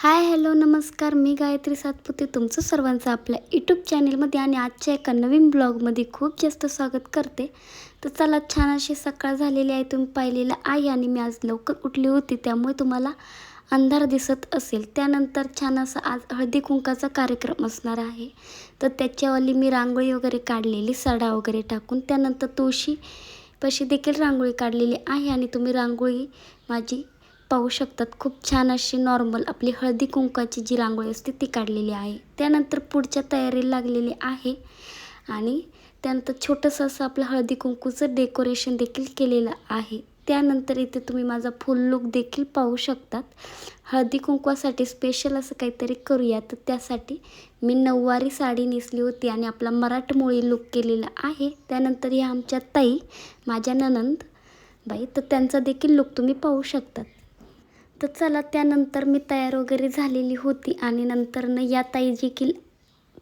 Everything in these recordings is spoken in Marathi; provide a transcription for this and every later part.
हाय हॅलो नमस्कार. मी गायत्री सातपुते. तुमचं सर्वांचं आपल्या यूट्यूब चॅनेलमध्ये आणि आजच्या एका नवीन ब्लॉगमध्ये खूप जास्त स्वागत करते. तर चला छान अशी सकाळ झालेली आहे. तुम्ही पाहिलेलं आहे आणि मी आज लवकर उठली होती त्यामुळे तुम्हाला अंधार दिसत असेल. त्यानंतर छान असा आज हळदी कुंकाचा कार्यक्रम असणार आहे. तर त्याच्यावाली मी रांगोळी वगैरे काढलेली सडा वगैरे टाकून. त्यानंतर तुळशी पशी देखील रांगोळी काढलेली आहे आणि तुम्ही रांगोळी माझी पाहू शकतात. खूप छान अशी नॉर्मल आपली हळदी कुंकाची जी रांगोळी असते ती काढलेली आहे. त्यानंतर पुढच्या तयारीला लागलेली आहे. आणि त्यानंतर छोटंसं असं आपलं हळदी कुंकूचं डेकोरेशन देखील केलेलं आहे. त्यानंतर इथे तुम्ही माझा फुल लुक देखील पाहू शकतात. हळदी कुंकवासाठी स्पेशल असं काहीतरी करूया. तर त्यासाठी मी नऊवारी साडी नेसली होती आणि आपला मराठमोळी लुक केलेला आहे. त्यानंतर ह्या आमच्या ताई माझ्या ननंद बाई तर त्यांचा देखील लुक तुम्ही पाहू शकतात. तर चला त्यानंतर मी तयार वगैरे झालेली होती आणि नंतरनं या ताई देखील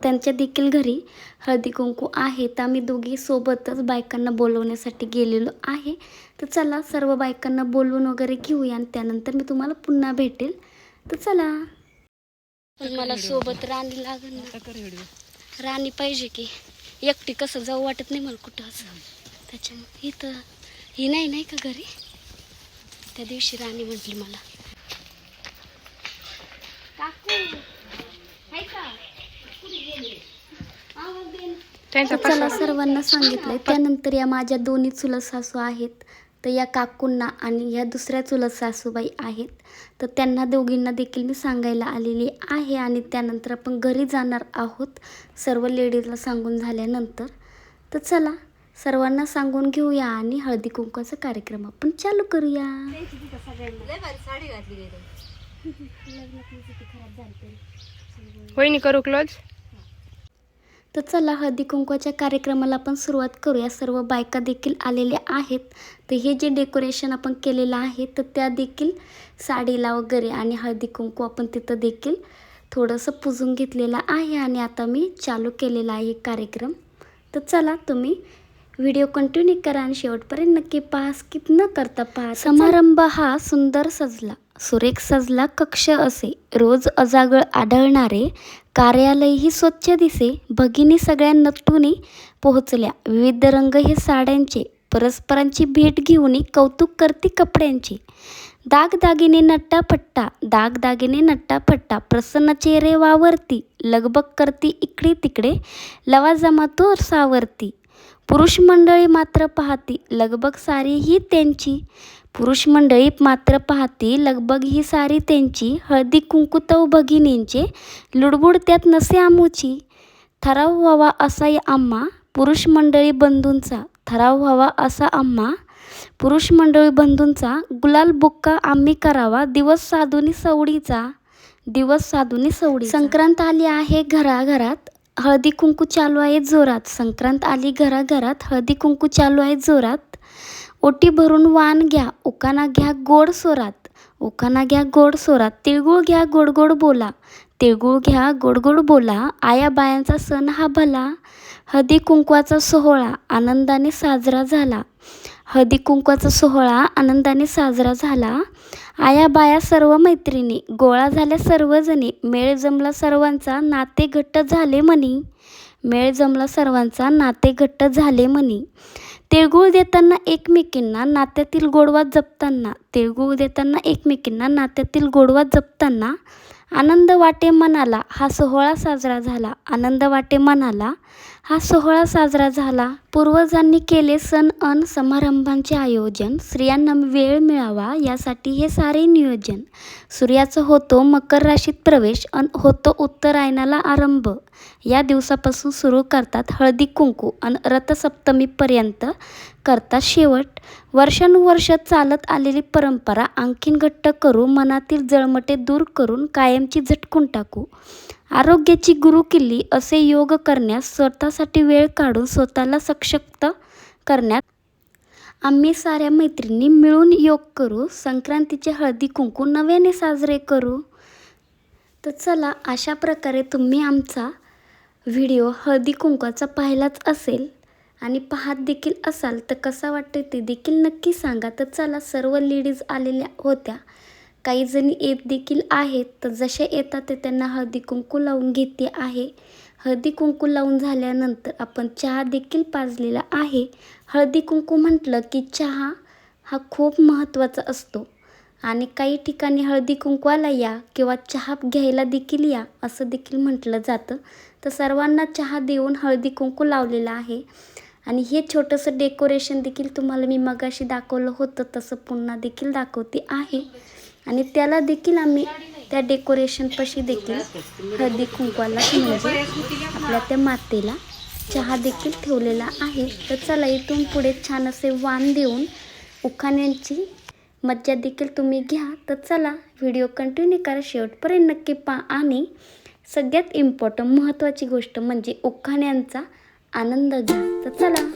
त्यांच्या देखील घरी हळदी कुंकू आहे तर आम्ही दोघी सोबतच बायकांना बोलवण्यासाठी गेलेलो आहे. तर चला सर्व बायकांना बोलवून वगैरे घेऊया आणि त्यानंतर मी तुम्हाला पुन्हा भेटेल. तर चला. पण मला सोबत राणी लागेल ना. राणी पाहिजे की. एकटी कसं जाऊ वाटत नाही मला कुठं असं. त्याच्यामुळे इथं ही नाही नाही का घरी? त्या दिवशी राणी म्हटली मला काकू हाय का कुठे गेले आवाज दे ना. त्यांचा तर चला सर्वांना सांगितलंय त्यानंतर या माझ्या दोन्ही चुलत सासू आहेत तर या काकूंना आणि या दुसऱ्या चुलत सासूबाई आहेत. तर त्यांना दोघींना देखील मी सांगायला आलेली आहे आणि त्यानंतर आपण घरी जाणार आहोत सर्व लेडीजला सांगून झाल्यानंतर. तर चला सर्वांना सांगून घेऊया आणि हळदी कुंकवाचा कार्यक्रम आपण चालू करूया. वहिनी करू क्लोज तर चला हळदी कुंकवाच्या कार्यक्रमाला आपण सुरुवात करूया. सर्व बायका देखील आलेल्या आहेत. तर हे जे डेकोरेशन आपण केलेलं आहे तर त्या देखील साडीला वगैरे आणि हळदी कुंकू आपण तिथं देखील थोडंसं पुजून घेतलेलं आहे आणि आता मी चालू केलेला आहे कार्यक्रम. तर चला तुम्ही व्हिडिओ कंटिन्यू करा आणि शेवटपर्यंत नक्की पहा स्किप न करता पहा. समारंभ हा सुंदर सजला. सुरेख सजला कक्ष असे रोज अजागळ आढळणारे कार्यालयही स्वच्छ दिसे भगिनी सगळ्या नटूनी पोहोचल्या. विविध रंग हे साड्यांचे परस्परांची भेट घेऊन कौतुक करते कपड्यांचे. दागदागिने नट्टापट्टा दागदागिने नट्टापट्टा प्रसन्न चेहरे वावरती लगबग करती इकडे तिकडे लवाजमा सावरती. पुरुष मंडळी मात्र पाहती लगबग सारी ही त्यांची. पुरुष मंडळी मात्र पाहती लगबग ही सारी त्यांची हळदी कुंकुतव भगिनींचे लुडबुड त्यात नसे आमूची. ठराव व्हावा असा या आम्हा पुरुष मंडळी बंधूंचा. ठराव व्हावा असा आम्हा पुरुष मंडळी बंधूंचा. गुलाल बुक्का आम्ही करावा दिवस साधुनी सवडीचा. दिवस साधुनी सवडी संक्रांत आली आहे घराघरात हळदी कुंकू चालू आहे जोरात. संक्रांत आली घराघरात हळदी कुंकू चालू आहे जोरात. ओटी भरून वाण घ्या उकाना घ्या गोड सोरात उकाना घ्या गोड सोरात तिळगुळ घ्या गोड गोड बोला. तिळगुळ घ्या गोड गोड बोला आया बायांचा सण हा भला. हदी कुंकवाचा सोहळा आनंदाने साजरा झाला. हळदी कुंकवाचा सोहळा आनंदाने साजरा झाला. आया बाया सर्व मैत्रिणी गोळा झाल्या सर्वजणी मेळ जमला सर्वांचा नाते घट्ट झाले म्हणी. मेळ जमला सर्वांचा नाते घट्ट झाले म्हणी. तिळगुळ देताना एकमेकींना नात्यातील गोडवा जपताना तिळगुळ देताना एकमेकींना नात्यातील गोडवा जपताना आनंद वाटे मनाला हा सोहळा साजरा झाला. आनंद वाटे मनाला हा सोहळा साजरा झाला. पूर्वजांनी केले सण अन समारंभांचे आयोजन. स्त्रियांना वेळ मिळावा यासाठी हे सारे नियोजन. सूर्याचा होतो मकर राशीत प्रवेश अन होतो उत्तरायणाला आरंभ. या दिवसापासून सुरू करतात हळदी कुंकू आणि रथसप्तमीपर्यंत करतात शेवट. वर्षानुवर्ष चालत आलेली परंपरा आणखीन घट्ट करू मनातील जळमटे दूर करून कायमची झटकून टाकू. आरोग्याची गुरुकिल्ली असे योग करण्यास स्वतःसाठी वेळ काढून स्वतःला सशक्त करण्यात आम्ही साऱ्या मैत्रिणी मिळून योग करू संक्रांतीचे हळदी कुंकू नव्याने साजरे करू. तर चला अशा प्रकारे तुम्ही आमचा व्हिडिओ हळदी कुंकवाचा पाहिलाच असेल आणि पाहत देखील असाल तर कसा वाटतं ते देखील नक्की सांगा. तर चला सर्व लेडीज आलेल्या होत्या. काही जणी येत देखील आहेत तर जसे येतात ते त्यांना हळदी कुंकू लावून घेते आहे. हळदी कुंकू लावून झाल्यानंतर आपण चहा देखील पाजलेला आहे. हळदी कुंकू म्हटलं की चहा हा खूप महत्त्वाचा असतो. आणि काही ठिकाणी हळदी कुंकवाला या किंवा चहा घ्यायला देखील या असं देखील म्हटलं जातं. तर सर्वांना चहा देऊन हळदी कुंकू लावलेला आहे. आणि हे छोटंसं डेकोरेशन देखील तुम्हाला मी मगाशी दाखवलं होतं तसं पुन्हा देखील दाखवते आहे. आणि त्याला देखील आम्ही त्या डेकोरेशनपाशी देखील हळदी कुंकवाला म्हणजे आपल्या त्या मातेला चहा देखील ठेवलेला आहे. तर चला इथून पुढे छान असे वाण देऊन उखाण्यांची मज्जा देखील तुम्ही घ्या. तर चला व्हिडिओ कंटिन्यू करा. शेवटपर्यंत नक्की पहा आणि सगळ्यात इम्पॉर्टंट महत्त्वाची गोष्ट म्हणजे उखाण्यांचा आनंद घ्या. तर चला.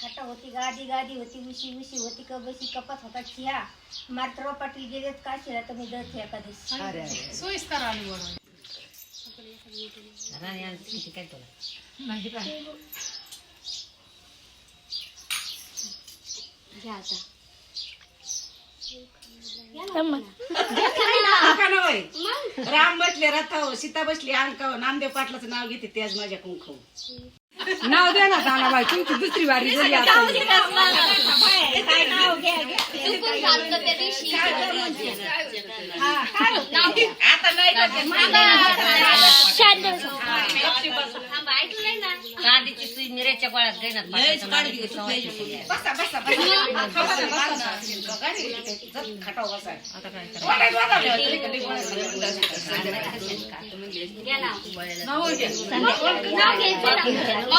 खाटा होती गादी गादी होती उशी उशी होती कबशी कपत होता चिया. मात्र पाटील गेलेत काशीला तर मी दर एखादी सोयीस्कर आलू वडा घ्या आता. राम बसले रथाव सीता बसली अंकाव नामदेव पाटलाचं नाव घेते ते आज माझ्या कुंकू नाव द्या ना तानाबाई तुमची दुसरी वारी झाली आता. आता नाही गादीची सुई गोळ्यात घेणार बसा बसा काय हा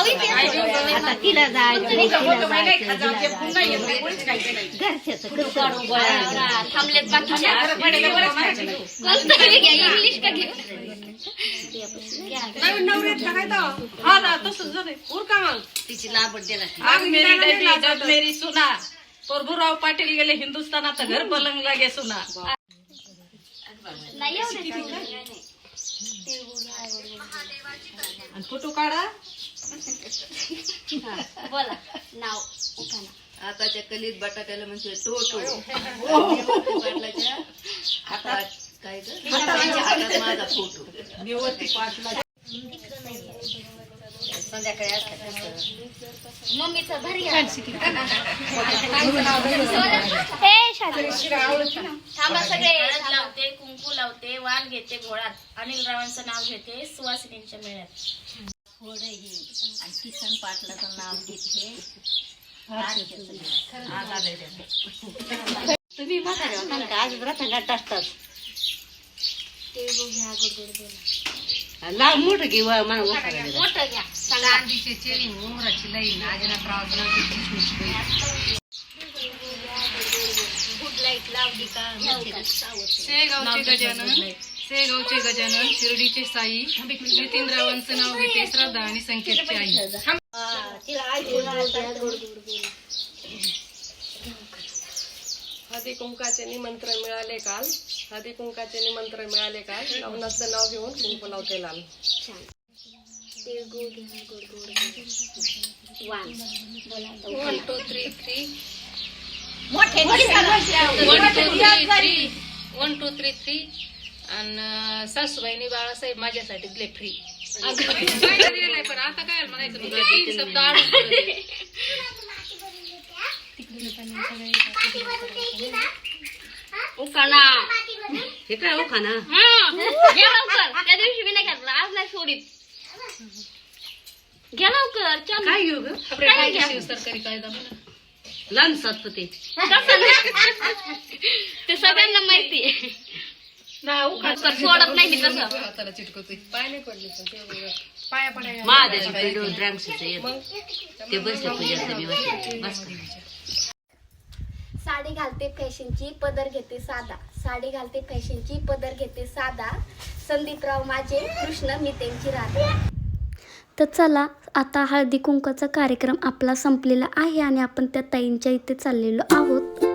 तिची दिला मेरी सुना. प्रभुराव पाटील गेले हिंदुस्थानात घर पलंग लागे सुना. आणि फोटो काढा. बोला. नाव आताच्या कलीत बटाट्याला म्हणजे टोटो. पाटलाच्या हातात काय माझा फोटो पाटला संध्याकाळी असतात मम्मीचा भरी थांबा सगळे. हळद लावते कुंकू लावते वाण घेते घोळात अनिल रावांचं नाव घेते सुवासिनींच्या मेळ्यात. थोडं ही. आणि किसन पाटलाचं नाव घेते. तुम्ही म्हातारे होता का? आज व्रतांना टाकतात लाव मोठं घेऊ मला मोठं घ्या. शेगावचे गजानन. शेगावचे गजानन शिर्डीचे साई नितीनरावांचं नाव घेते श्रद्धा आणि संकेतची आई. हळदी कुंकाचे निमंत्रण मिळाले काल. हळदी कुंकाचे निमंत्रण मिळाले काल. लग्नाचं नाव घेऊन कुंकू लावते लाल वन टू थ्री थ्री मोठे one two three three one two three three आणि सासूबाईनी बाळासाहेब माझ्यासाठी दिले फ्री दिले पण आता काय म्हणायचं मग? तीन शब्द आडून पडले. उकाना हे काय हो त्या दिवशी मी नाही घातला आज नाही सोडीत. घ्या लवकर चल. काय घेऊ ग? सरकारी कायदा म्हणा लहान सातपते. तसं नाही. ते सगळ्यांना माहिती आहे. सोडत नाही मी तसं. हाताला चिटकवतोय पाय नाही पडले पण ते वेगळं. पाया पडायला महादेवाची पेढो द्राक्षाचं येत. ते बसले तुझ्या मी बसले. बस. का? साडी घालते फॅशनची पदर घेते साधा. साडी घालते फॅशनची पदर घेते साधा. संदीपराव माझे कृष्ण मी त्यांची राधा. तर चला आता हळदी कुंकाचा कार्यक्रम आपला संपलेला आहे आणि आपण त्या ताईंच्या इथे चाललेलो आहोत.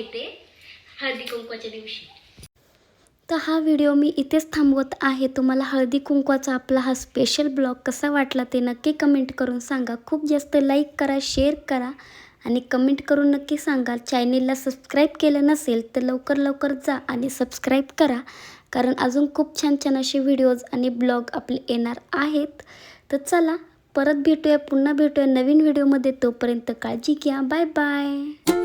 येते हळदी कुंकवाच्या दिवशी. तर हा व्हिडिओ मी इथेच थांबवत आहे. तुम्हाला हळदी कुंकवाचा आपला हा स्पेशल ब्लॉग कसा वाटला ते नक्की कमेंट करून सांगा. खूप जास्त लाईक करा शेअर करा आणि कमेंट करून नक्की सांगा. चॅनेलला सबस्क्राईब केलं नसेल तर लवकर लवकर जा आणि सबस्क्राईब करा. कारण अजून खूप छान छान असे व्हिडिओज आणि ब्लॉग आपले येणार आहेत. तर चला परत भेटूया पुन्हा भेटूया नवीन व्हिडिओमध्ये तोपर्यंत काळजी घ्या. Bye bye